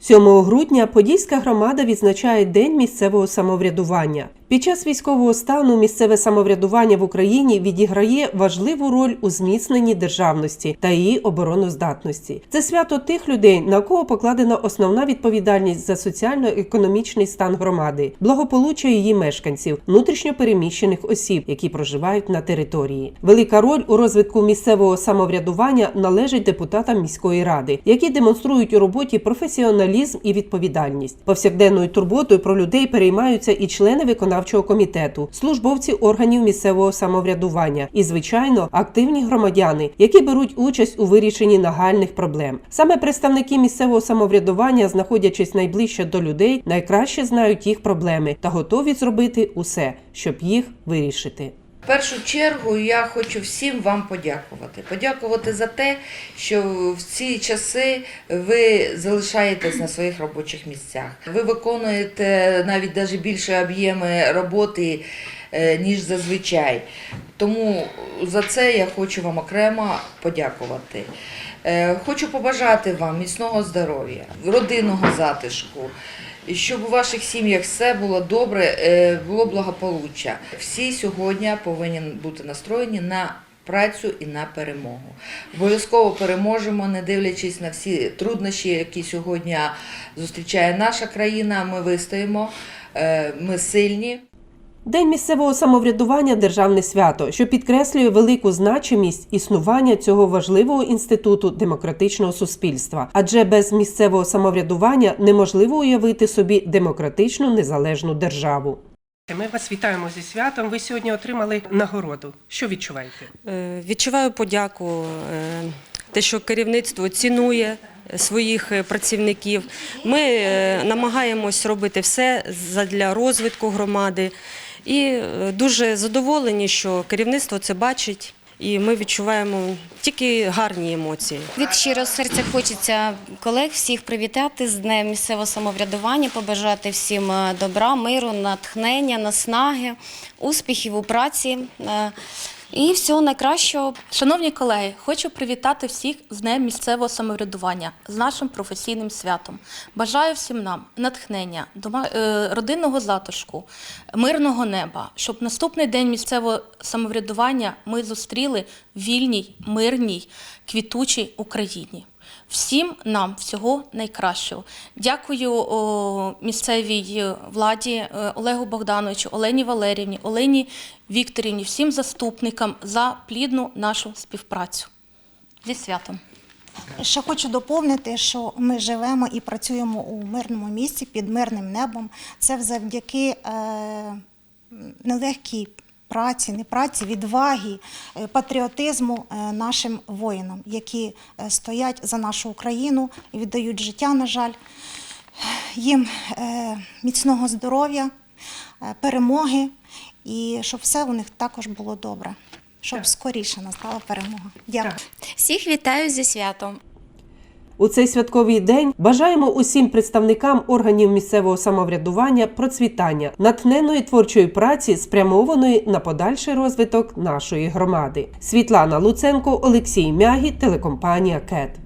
7 грудня Подільська громада відзначає День місцевого самоврядування. Під час військового стану місцеве самоврядування в Україні відіграє важливу роль у зміцненні державності та її обороноздатності. Це свято тих людей, на кого покладена основна відповідальність за соціально-економічний стан громади, благополуччя її мешканців, внутрішньо переміщених осіб, які проживають на території. Велика роль у розвитку місцевого самоврядування належить депутатам міської ради, які демонструють у роботі професіоналізм і відповідальність. Повсякденною турботою про людей переймаються і члени виконавчого комітету, службовці органів місцевого самоврядування і, звичайно, активні громадяни, які беруть участь у вирішенні нагальних проблем. Саме представники місцевого самоврядування, знаходячись найближче до людей, найкраще знають їх проблеми та готові зробити усе, щоб їх вирішити. В першу чергу я хочу всім вам подякувати. Подякувати за те, що в ці часи ви залишаєтесь на своїх робочих місцях. Ви виконуєте навіть навіть більше об'єми роботи, е, ніж зазвичай. Тому за це я хочу вам окремо подякувати. Е, Хочу побажати вам міцного здоров'я, родинного затишку, щоб у ваших сім'ях все було добре, е, було благополуччя. Всі сьогодні повинні бути настроєні на працю і на перемогу. Обов'язково переможемо, не дивлячись на всі труднощі, які сьогодні зустрічає наша країна. Ми вистоїмо, е, ми сильні. День місцевого самоврядування державне свято, що підкреслює велику значимість існування цього важливого інституту демократичного суспільства. Адже без місцевого самоврядування неможливо уявити собі демократичну незалежну державу. Ми вас вітаємо зі святом. Ви сьогодні отримали нагороду. Що відчуваєте? Е, Відчуваю подяку, е, те, що керівництво цінує своїх е, працівників. Ми намагаємось робити все для розвитку громади. І е, дуже задоволені, що керівництво це бачить, і ми відчуваємо тільки гарні емоції. Від щирого серця хочеться колег всіх привітати з Днем місцевого самоврядування, побажати всім е, добра, миру, натхнення, наснаги, успіхів у праці е, і всього найкращого. Шановні колеги, хочу привітати всіх з Днем місцевого самоврядування з нашим професійним святом. Бажаю всім нам натхнення, е, родинного затишку, мирного неба, щоб наступний день місцевого самоврядування ми зустріли в вільній, мирній, квітучій Україні. Всім нам всього найкращого. Дякую о, місцевій е, владі е, Олегу Богдановичу, Олені Валерівні, Олені Вікторівні, всім заступникам за плідну нашу співпрацю. Зі святом! Ще хочу доповнити, що ми живемо і працюємо у мирному місці під мирним небом. Це завдяки е, нелегкій праці, не праці, відваги, е, патріотизму е, нашим воїнам, які е, стоять за нашу Україну і віддають життя, на жаль. Їм міцного здоров'я, перемоги і щоб все у них також було добре, щоб скоріше настала перемога. Дякую. Всіх вітаю зі святом. У цей святковий день бажаємо усім представникам органів місцевого самоврядування процвітання, натхненої творчої праці, спрямованої на подальший розвиток нашої громади. Світлана Луценко, Олексій Мягі, телекомпанія КЕТ.